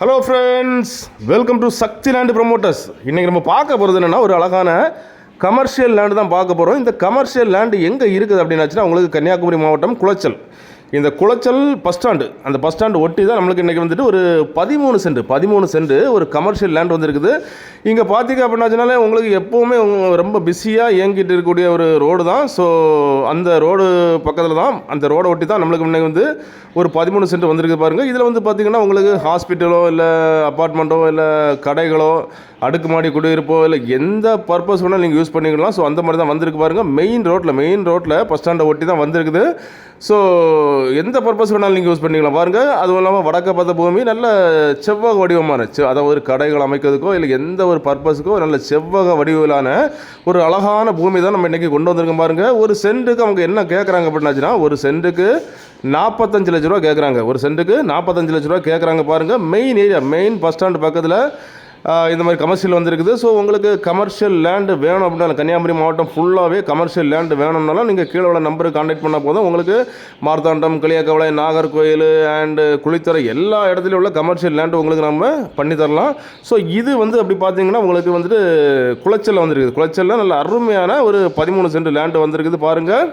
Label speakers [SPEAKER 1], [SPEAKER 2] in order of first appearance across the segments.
[SPEAKER 1] Hello friends welcome to Sakthi land promoters இன்றைக்கி நம்ம பார்க்க போகிறது என்னென்னா ஒரு அழகான கமர்ஷியல் லேண்டு தான் பார்க்க போகிறோம் இந்த கமர்ஷியல் லேண்டு எங்கே இருக்குது அப்படின்னாச்சுன்னா உங்களுக்கு கன்னியாகுமரி மாவட்டம் குளச்சல். இந்த குளச்சல் பஸ் ஸ்டாண்டு அந்த பஸ் ஸ்டாண்டு ஒட்டி தான் நம்மளுக்கு இன்றைக்கி வந்துட்டு ஒரு பதிமூணு சென்ட் பதிமூணு சென்ட் ஒரு கமர்ஷியல் லேண்ட் வந்துருக்குது. இங்கே பார்த்தீங்க அப்படின்னாச்சுனாலே உங்களுக்கு எப்போவுமே ரொம்ப பிஸியாக இயங்கிட்டு இருக்கக்கூடிய ஒரு ரோடு தான். ஸோ அந்த ரோடு பக்கத்தில் தான் அந்த ரோடை ஒட்டி தான் நம்மளுக்கு முன்னாடி வந்து ஒரு பதிமூணு சென்ட் வந்திருக்கு பாருங்கள் இதில் வந்து பார்த்தீங்கன்னா உங்களுக்கு ஹாஸ்பிட்டலோ இல்லை அப்பார்ட்மெண்ட்டோ இல்லை கடைகளோ அடுக்குமாடி குடியிருப்போ இல்லை எந்த பர்பஸ் வேணாலும் நீங்கள் யூஸ் பண்ணிக்கலாம். ஸோ அந்த மாதிரி தான் வந்திருக்கு பாருங்கள் மெயின் ரோட்டில் மெயின் ரோட்டில் பஸ் ஸ்டாண்டை ஒட்டி தான் வந்திருக்குது. ஸோ எந்த பர்பஸ் வேணாலும் நீங்கள் யூஸ் பண்ணிக்கலாம். பாருங்கள் அதுவும் இல்லாமல் வடக்க பார்த்த பூமி நல்ல செவ்வக வடிவமான செ- அதாவது ஒரு கடைகள் அமைக்கிறதுக்கோ இல்லை எந்த ஒரு பர்பஸுக்கோ நல்ல செவ்வக வடிவிலான ஒரு அழகான பூமி தான் நம்ம இன்றைக்கி கொண்டு வந்திருக்கோம் பாருங்கள் ஒரு சென்ட்டுக்கு அவங்க என்ன கேட்குறாங்க அப்படின்னாச்சுன்னா ஒரு சென்ட்டுக்கு நாற்பத்தஞ்சு லட்ச ரூபா கேட்குறாங்க ஒரு சென்ட்டுக்கு நாற்பத்தஞ்சு லட்ச ரூபா கேட்குறாங்க பாருங்கள் main area main bus stand பக்கத்தில் இந்த மாதிரி கமர்ஷியல் வந்திருக்குது. ஸோ உங்களுக்கு கமர்ஷியல் லேண்டு வேணும் அப்படின்னா கன்னியாகுமரி மாவட்டம் ஃபுல்லாகவே கமர்ஷியல் லேண்டு வேணும்னாலும் நீங்கள் கீழே உள்ள நம்பருக்கு காண்டாக்ட் பண்ணால் போதும். உங்களுக்கு மார்த்தாண்டம் களியாக்கவளை நாகர்கோயில் அண்டு குளித்துறை எல்லா இடத்துலையும் உள்ள கமர்ஷியல் லேண்டு உங்களுக்கு நம்ம பண்ணி தரலாம். ஸோ இது வந்து அப்படி பார்த்தீங்கன்னா உங்களுக்கு வந்துட்டு குளச்சலில் வந்திருக்குது. குளச்சலில் நல்ல அருமையான ஒரு பதிமூணு சென்ட் லேண்டு வந்திருக்குது பாருங்கள்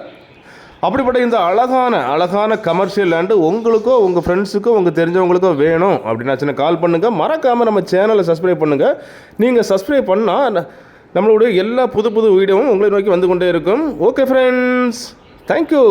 [SPEAKER 1] அப்படிப்பட்ட இந்த அழகான அழகான கமர்ஷியல் லேண்டு உங்களுக்கோ உங்கள் ஃப்ரெண்ட்ஸுக்கோ உங்கள் தெரிஞ்சவங்களுக்கோ வேணும் அப்படின்னாச்சுன்னா கால் பண்ணுங்கள் மறக்காமல் நம்ம சேனலை சப்ஸ்கிரைப் பண்ணுங்கள் நீங்கள் சப்ஸ்கிரைப் பண்ணால் நம்மளுடைய எல்லா புது புது வீடியோவும் உங்களை நோக்கி வந்து கொண்டே இருக்கும். Okay friends thank you